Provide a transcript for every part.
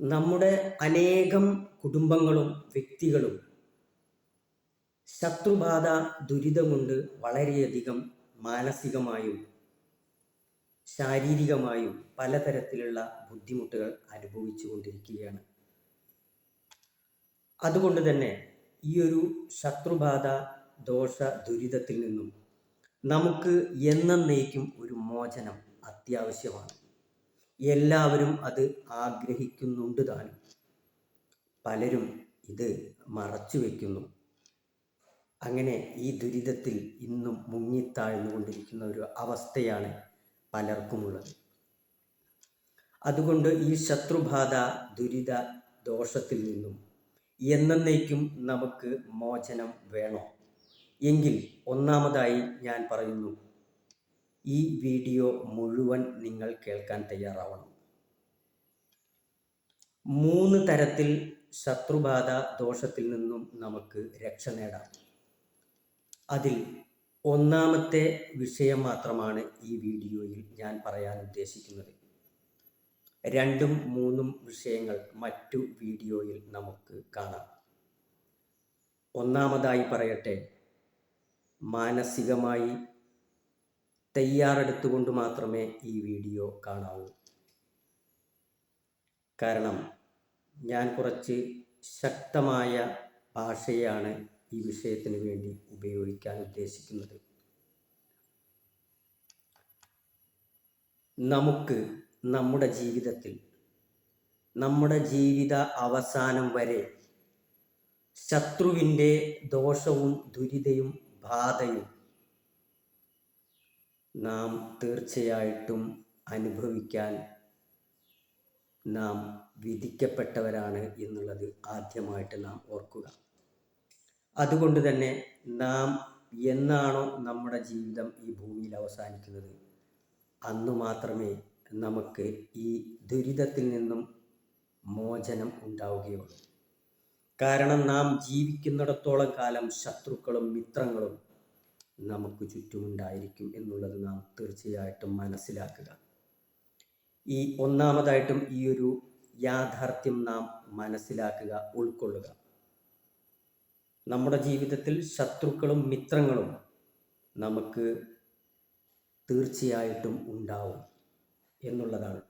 നമ്മുടെ അനേകം കുടുംബങ്ങളും വ്യക്തികളും ശത്രുബാധ ദുരിതം കൊണ്ട് വളരെയധികം മാനസികമായും ശാരീരികമായും പലതരത്തിലുള്ള ബുദ്ധിമുട്ടുകൾ അനുഭവിച്ചു കൊണ്ടിരിക്കുകയാണ്. അതുകൊണ്ട് തന്നെ ഈ ഒരു ശത്രുബാധ ദോഷ ദുരിതത്തിൽ നിന്നും നമുക്ക് എന്നേക്കും ഒരു മോചനം അത്യാവശ്യമാണ്. എല്ലാവരും അത് ആഗ്രഹിക്കുന്നുണ്ട് താനും. പലരും ഇത് മറച്ചു വയ്ക്കുന്നു അങ്ങനെ ഈ ദുരിതത്തിൽ ഇന്നും മുങ്ങിത്താഴ്ന്നുകൊണ്ടിരിക്കുന്ന ഒരു അവസ്ഥയാണ് പലർക്കുമുള്ളത്. അതുകൊണ്ട് ഈ ശത്രുബാധ ദുരിത ദോഷത്തിൽ നിന്നും എന്നേക്കും നമുക്ക് മോചനം വേണോ. എങ്കിൽ ഒന്നാമതായി ഞാൻ പറയുന്നു ഈ വീഡിയോ മുഴുവൻ നിങ്ങൾ കേൾക്കാൻ തയ്യാറാവണം. മൂന്ന് തരത്തിൽ ശത്രുബാധ ദോഷത്തിൽ നിന്നും നമുക്ക് രക്ഷ നേടാം. അതിൽ ഒന്നാമത്തെ വിഷയം മാത്രമാണ് ഈ വീഡിയോയിൽ ഞാൻ പറയാൻ ഉദ്ദേശിക്കുന്നത്. രണ്ടും മൂന്നും വിഷയങ്ങൾ മറ്റു വീഡിയോയിൽ നമുക്ക് കാണാം. ഒന്നാമതായി പറയട്ടെ മാനസികമായി തയ്യാറെടുത്തുകൊണ്ട് മാത്രമേ ഈ വീഡിയോ കാണാവൂ. കാരണം ഞാൻ കുറച്ച് ശക്തമായ ഭാഷയാണ് ഈ വിഷയത്തിന് വേണ്ടി ഉപയോഗിക്കാൻ ഉദ്ദേശിക്കുന്നത്. നമുക്ക് നമ്മുടെ ജീവിതത്തിൽ നമ്മുടെ ജീവിത അവസാനം വരെ ശത്രുവിന്റെ ദോഷവും ദുരിതയും ബാധയും നാം തീർച്ചയായിട്ടും അനുഭവിക്കാൻ നാം വിധിക്കപ്പെട്ടവരാണ് എന്നുള്ളത് ആദ്യമായിട്ട് നാം ഓർക്കുക. അതുകൊണ്ട് തന്നെ നാം എന്നാണോ നമ്മുടെ ജീവിതം ഈ ഭൂമിയിൽ അവസാനിക്കുന്നത്? അന്നു മാത്രമേ നമുക്ക് ഈ ദുരിതത്തിൽ നിന്നും മോചനം ഉണ്ടാവുകയുള്ളൂ. കാരണം നാം ജീവിക്കുന്നിടത്തോളം കാലം ശത്രുക്കളും മിത്രങ്ങളും നമുക്ക് ചുറ്റുമുണ്ടായിരിക്കും എന്നുള്ളത് നാം തീർച്ചയായിട്ടും മനസ്സിലാക്കുക. ഈ ഒന്നാമതായിട്ടും ഈ ഒരു യാഥാർത്ഥ്യം നാം മനസ്സിലാക്കുക ഉൾക്കൊള്ളുക. നമ്മുടെ ജീവിതത്തിൽ ശത്രുക്കളും മിത്രങ്ങളും നമുക്ക് തീർച്ചയായിട്ടും ഉണ്ടാവും എന്നുള്ളതാണ്.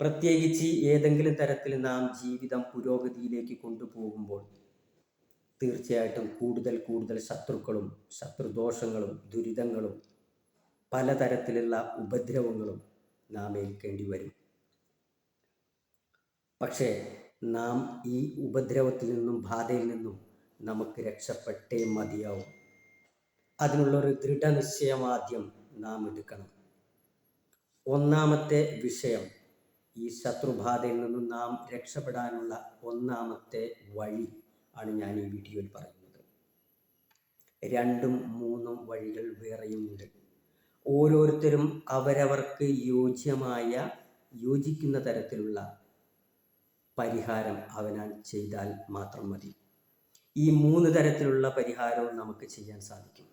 പ്രത്യേകിച്ച് ഏതെങ്കിലും തരത്തിൽ നാം ജീവിതം പുരോഗതിയിലേക്ക് കൊണ്ടുപോകുമ്പോൾ തീർച്ചയായിട്ടും കൂടുതൽ കൂടുതൽ ശത്രുക്കളും ശത്രുദോഷങ്ങളും ദുരിതങ്ങളും പലതരത്തിലുള്ള ഉപദ്രവങ്ങളും നാം ഏൽക്കേണ്ടി വരും. പക്ഷേ നാം ഈ ഉപദ്രവത്തിൽ നിന്നും ബാധയിൽ നിന്നും നമുക്ക് രക്ഷപ്പെട്ടേ മതിയാവും. അതിനുള്ളൊരു ദൃഢനിശ്ചയം ആദ്യം നാം എടുക്കണം. ഒന്നാമത്തെ വിഷയം ഈ ശത്രുബാധയിൽ നിന്നും നാം രക്ഷപ്പെടാനുള്ള ഒന്നാമത്തെ വഴി ആണ് ഞാൻ ഈ വീഡിയോയിൽ പറയുന്നത്. രണ്ടും മൂന്നും വഴികൾ വേറെയുമുണ്ട്. ഓരോരുത്തരും അവരവർക്ക് യോജ്യമായ യോജിക്കുന്ന തരത്തിലുള്ള പരിഹാരം അവനാൽ ചെയ്താൽ മാത്രം മതി. ഈ മൂന്ന് തരത്തിലുള്ള പരിഹാരവും നമുക്ക് ചെയ്യാൻ സാധിക്കും.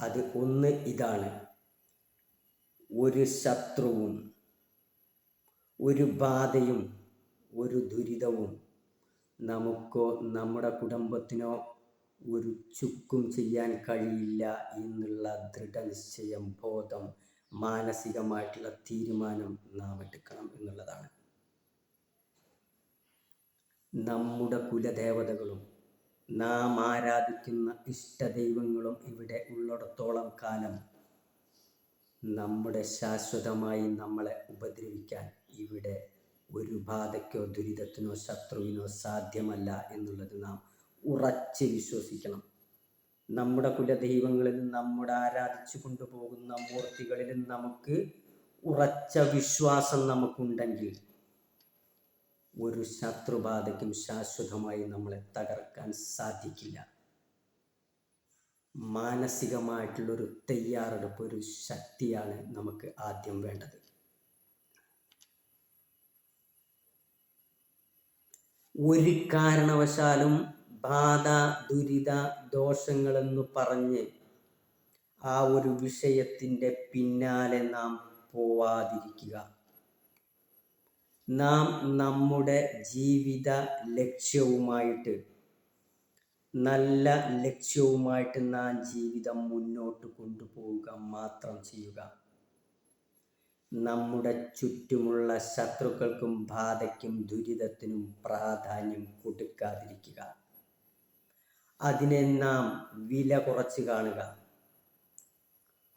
അത് ഒന്ന് ഇതാണ്. ഒരു ശത്രുവും ഒരു ബാധയും ഒരു ദുരിതവും നമുക്കോ നമ്മുടെ കുടുംബത്തിനോ ഒരു ചുക്കും ചെയ്യാൻ കഴിയില്ല എന്നുള്ള ദൃഢനിശ്ചയം ബോധം മാനസികമായിട്ടുള്ള തീരുമാനം നാം എടുക്കണം എന്നുള്ളതാണ്. നമ്മുടെ കുലദേവതകളും നാം ആരാധിക്കുന്ന ഇഷ്ടദൈവങ്ങളും ഇവിടെ ഉള്ളിടത്തോളം കാലം നമ്മുടെ ശാശ്വതമായി നമ്മളെ ഉപദ്രവിക്കാൻ ഇവിടെ ഒരു ബാധയ്ക്കോ ദുരിതത്തിനോ ശത്രുവിനോ സാധ്യമല്ല എന്നുള്ളത് നാം ഉറച്ച് വിശ്വസിക്കണം. നമ്മുടെ കുലദൈവങ്ങളിൽ നമ്മുടെ ആരാധിച്ചു കൊണ്ടുപോകുന്ന മൂർത്തികളിൽ നമുക്ക് ഉറച്ച വിശ്വാസം നമുക്കുണ്ടെങ്കിൽ ഒരു ശത്രുബാധയ്ക്കും ശാശ്വതമായി നമ്മളെ തകർക്കാൻ സാധിക്കില്ല. മാനസികമായിട്ടുള്ളൊരു തയ്യാറെടുപ്പ് ഒരു ശക്തിയാണ് നമുക്ക് ആദ്യം വേണ്ടത്. ഒരു കാരണവശാലും ബാധ ദുരിത ദോഷങ്ങളെന്ന് പറഞ്ഞ് ആ ഒരു വിഷയത്തിന്റെ പിന്നാലെ നാം പോവാതിരിക്കുക. നാം നമ്മുടെ ജീവിത ലക്ഷ്യവുമായിട്ട് നല്ല ലക്ഷ്യവുമായിട്ട് നാം ജീവിതം മുന്നോട്ട് കൊണ്ടുപോവുക മാത്രം ചെയ്യുക. നമ്മുടെ ചുറ്റുമുള്ള ശത്രുക്കൾക്കും ബാധയ്ക്കും ദുരിതത്തിനും പ്രാധാന്യം കൊടുക്കാതിരിക്കുക. അതിനെ നാം വില കുറച്ച് കാണുക.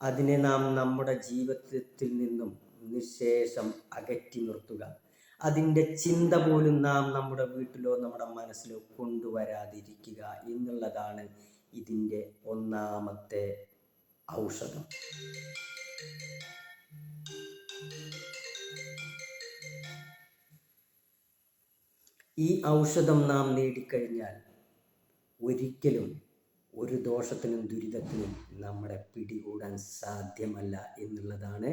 അതിനെ നാം നമ്മുടെ ജീവിതത്തിൽ നിന്നും നിശേഷം അകറ്റി നിർത്തുക. അതിന്റെ ചിന്ത പോലും നാം നമ്മുടെ വീട്ടിലോ നമ്മുടെ മനസ്സിലോ കൊണ്ടുവരാതിരിക്കുക എന്നുള്ളതാണ് ഇതിന്റെ ഒന്നാമത്തെ ഔഷധം. ഈ ഔഷധം നാം നേടിക്കഴിഞ്ഞാൽ ഒരിക്കലും ഒരു ദോഷത്തിനും ദുരിതത്തിനും നമ്മളെ പിടികൂടാൻ സാധ്യമല്ല എന്നുള്ളതാണ്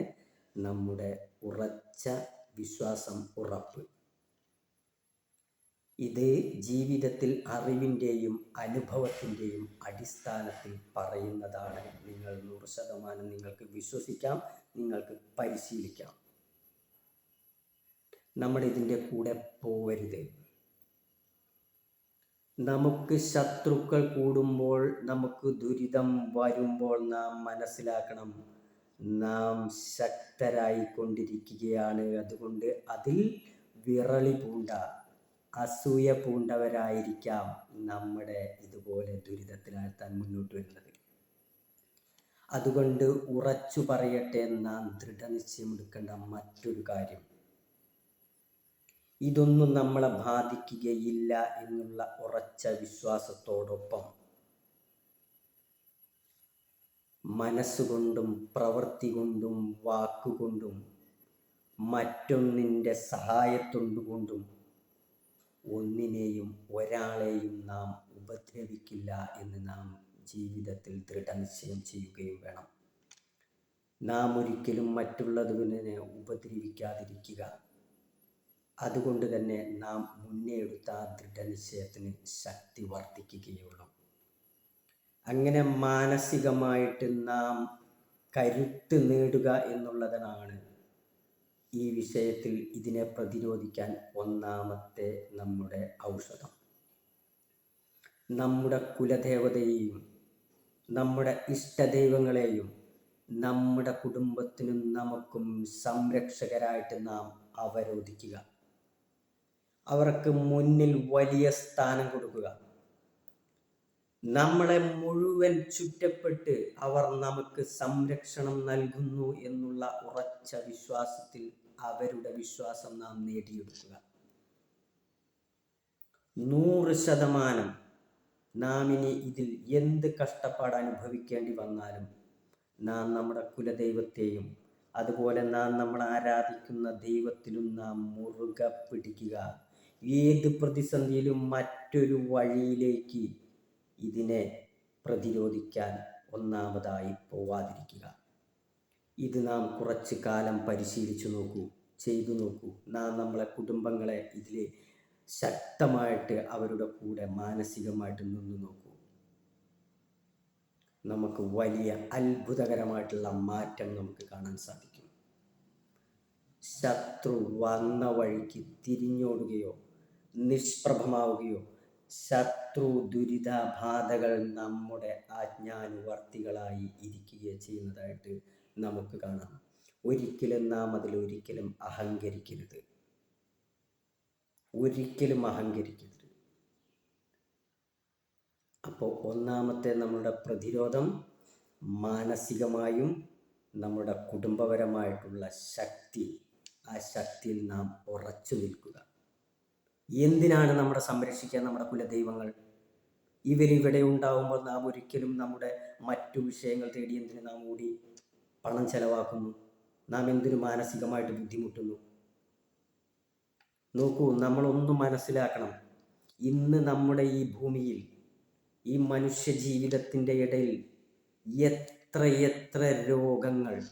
നമ്മുടെ ഉറച്ച വിശ്വാസം ഉറപ്പ്. ഇത് ജീവിതത്തിൽ അറിവിന്റെയും അനുഭവത്തിന്റെയും അടിസ്ഥാനത്തിൽ പറയുന്നതാണ്. നിങ്ങൾ നൂറ് ശതമാനം നിങ്ങൾക്ക് വിശ്വസിക്കാം നിങ്ങൾക്ക് പരിശീലിക്കാം. നമ്മൾ ഇതിന്റെ കൂടെ പോവരുത്. നമുക്ക് ശത്രുക്കൾ കൂടുമ്പോൾ നമുക്ക് ദുരിതം വരുമ്പോൾ നാം മനസ്സിലാക്കണം നാം ശക്തരായിക്കൊണ്ടിരിക്കുകയാണ്. അതുകൊണ്ട് അതിൽ വിറളി പൂണ്ട. അസൂയ പൂണ്ടവരായിരിക്കാം നമ്മുടെ ഇതുപോലെ ദുരിതത്തിലാഴ്ത്താൻ മുന്നോട്ട് വരുന്നത്. അതുകൊണ്ട് ഉറച്ചു പറയട്ടെ നാം ദൃഢനിശ്ചയമെടുക്കേണ്ട മറ്റൊരു കാര്യം. ഇതൊന്നും നമ്മളെ ബാധിക്കുകയില്ല എന്നുള്ള ഉറച്ച വിശ്വാസത്തോടൊപ്പം മനസ്സുകൊണ്ടും പ്രവൃത്തി കൊണ്ടും വാക്കുകൊണ്ടും മറ്റൊന്നിന്റെ സഹായത്തൊണ്ടുകൊണ്ടും ഒന്നിനെയും ഒരാളെയും നാം ഉപദ്രവിക്കില്ല എന്ന് നാം ജീവിതത്തിൽ ദൃഢനിശ്ചയം ചെയ്യുകയും വേണം. നാം ഒരിക്കലും മറ്റുള്ളതിനെ ഉപദ്രവിക്കാതിരിക്കുക. അതുകൊണ്ട് തന്നെ നാം മുന്നേ എടുത്ത ആ ദൃഢനിശ്ചയത്തിന് ശക്തി വർദ്ധിക്കുകയുള്ളൂ. അങ്ങനെ മാനസികമായിട്ട് നാം കരുത്ത് നേടുക എന്നുള്ളതാണ് ഈ വിഷയത്തിൽ ഇതിനെ പ്രതിരോധിക്കാൻ ഒന്നാമത്തെ നമ്മുടെ ഔഷധം. നമ്മുടെ കുലദേവതയെയും നമ്മുടെ ഇഷ്ടദൈവങ്ങളെയും നമ്മുടെ കുടുംബത്തിനും നമുക്കും സംരക്ഷകരായിട്ട് നാം അവരോധിക്കുക. അവർക്ക് മുന്നിൽ വലിയ സ്ഥാനം കൊടുക്കുക. നമ്മളെ മുഴുവൻ ചുറ്റപ്പെട്ട് അവർ നമുക്ക് സംരക്ഷണം നൽകുന്നു എന്നുള്ള ഉറച്ച വിശ്വാസത്തിൽ അവരുടെ വിശ്വാസം നാം നേടിയെടുക്കുക. നൂറ് ശതമാനം നാം ഇനി ഇതിൽ എന്ത് കഷ്ടപ്പാട് അനുഭവിക്കേണ്ടി വന്നാലും നാം നമ്മുടെ കുലദൈവത്തെയും അതുപോലെ നാം നമ്മൾ ആരാധിക്കുന്ന ദൈവത്തിലും നാം മുറുക പിടിക്കുക. ഏത് പ്രതിസന്ധിയിലും മറ്റൊരു വഴിയിലേക്ക് ഇതിനെ പ്രതിരോധിക്കാൻ ഒന്നാമതായി പോവാതിരിക്കുക. ഇത് നാം കുറച്ച് കാലം പരിശീലിച്ചു നോക്കൂ ചെയ്തു നോക്കൂ. നാം നമ്മളെ കുടുംബങ്ങളെ ഇതിൽ ശക്തമായിട്ട് അവരുടെ കൂടെ മാനസികമായിട്ട് നിന്ന് നോക്കൂ. നമുക്ക് വലിയ അത്ഭുതകരമായിട്ടുള്ള മാറ്റം നമുക്ക് കാണാൻ സാധിക്കും. ശത്രു വന്ന വഴിക്ക് തിരിഞ്ഞോടുകയോ നിഷ്പ്രഭമാവുകയോ ശത്രു ദുരിതബാധകൾ നമ്മുടെ ആജ്ഞാനുവർത്തികളായി ഇരിക്കുകയോ ചെയ്യുന്നതായിട്ട് നമുക്ക് കാണാം. ഒരിക്കലും നാം അതിൽ ഒരിക്കലും അഹങ്കരിക്കരുത്. ഒരിക്കലും അഹങ്കരിക്കരുത്. അപ്പോൾ ഒന്നാമത്തെ നമ്മുടെ പ്രതിരോധം മാനസികമായും നമ്മുടെ കുടുംബപരമായിട്ടുള്ള ശക്തി. ആ ശക്തിയിൽ നാം ഉറച്ചു നിൽക്കുക. എന്തിനാണ് നമ്മുടെ സംരക്ഷിക്കാൻ നമ്മുടെ കുലദൈവങ്ങൾ? ഇവരിവിടെ ഉണ്ടാവുമ്പോൾ നാം ഒരിക്കലും നമ്മുടെ മറ്റു വിഷയങ്ങൾ തേടി എന്തിനു നാം കൂടി പണം ചെലവാക്കുന്നു? നാം എന്തിനു മാനസികമായിട്ട് ബുദ്ധിമുട്ടുന്നു? നോക്കൂ നമ്മളൊന്നും മനസ്സിലാക്കണം. ഇന്ന് നമ്മുടെ ഈ ഭൂമിയിൽ ഈ മനുഷ്യ ജീവിതത്തിന്റെ ഇടയിൽ എത്ര എത്ര രോഗങ്ങൾ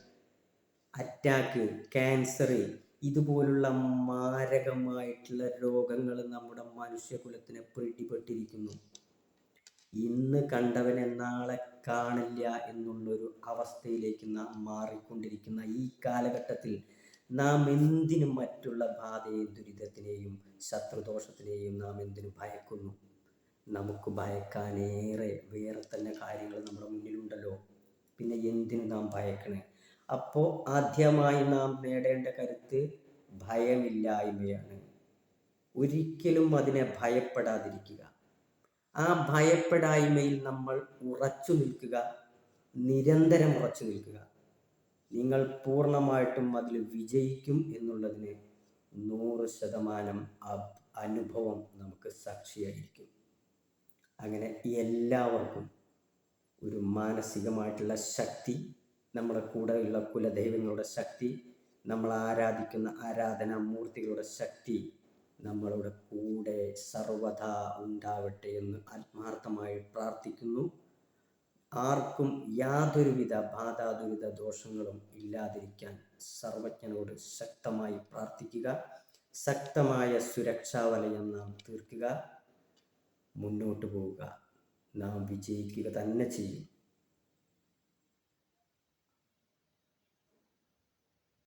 അറ്റാക്ക് ക്യാൻസർ ഇതുപോലുള്ള മാരകമായിട്ടുള്ള രോഗങ്ങൾ നമ്മുടെ മനുഷ്യകുലത്തിനെ പിടിപെട്ടിരിക്കുന്നു ഇന്ന് കണ്ടവനെ നാളെ കാണില്ല എന്നുള്ളൊരു അവസ്ഥയിലേക്ക് നാം മാറിക്കൊണ്ടിരിക്കുന്ന ഈ കാലഘട്ടത്തിൽ നാം എന്തിനും മറ്റുള്ള ബാധയെയും ദുരിതത്തിനെയും ശത്രുദോഷത്തിനെയും നാം എന്തിനു ഭയക്കുന്നു. നമുക്ക് ഭയക്കാനേറെ വേറെ തന്നെ കാര്യങ്ങൾ നമ്മുടെ മുന്നിലുണ്ടല്ലോ. പിന്നെ എന്തിനു നാം ഭയക്കണേ? അപ്പോൾ ആദ്യമായി നാം നേടേണ്ട കരുത്ത് ഭയമില്ലായ്മയാണ്. ഒരിക്കലും അതിനെ ഭയപ്പെടാതിരിക്കുക. ആ ഭയപ്പെടായ്മയിൽ നമ്മൾ ഉറച്ചു നിൽക്കുക നിരന്തരം ഉറച്ചു നിൽക്കുക. നിങ്ങൾ പൂർണമായിട്ടും അതിൽ വിജയിക്കും എന്നുള്ളതിന് നൂറ് ശതമാനം അനുഭവം നമുക്ക് സാക്ഷിയായിരിക്കും. അങ്ങനെ എല്ലാവർക്കും ഒരു മാനസികമായിട്ടുള്ള ശക്തി നമ്മുടെ കൂടെയുള്ള കുലദൈവങ്ങളുടെ ശക്തി നമ്മൾ ആരാധിക്കുന്ന ആരാധനാ മൂർത്തികളുടെ ശക്തി നമ്മളുടെ കൂടെ സർവദാ ഉണ്ടാവട്ടെ എന്ന് ആത്മാർത്ഥമായി പ്രാർത്ഥിക്കുന്നു. ആർക്കും യാതൊരുവിധ ബാധാദുരിത ദോഷങ്ങളും ഇല്ലാതിരിക്കാൻ സർവജ്ഞനോട് ശക്തമായി പ്രാർത്ഥിക്കുക. ശക്തമായ സുരക്ഷാ വലയം നാം തീർക്കുക. മുന്നോട്ട് പോവുക. നാം വിജയിക്കുക തന്നെ ചെയ്യും.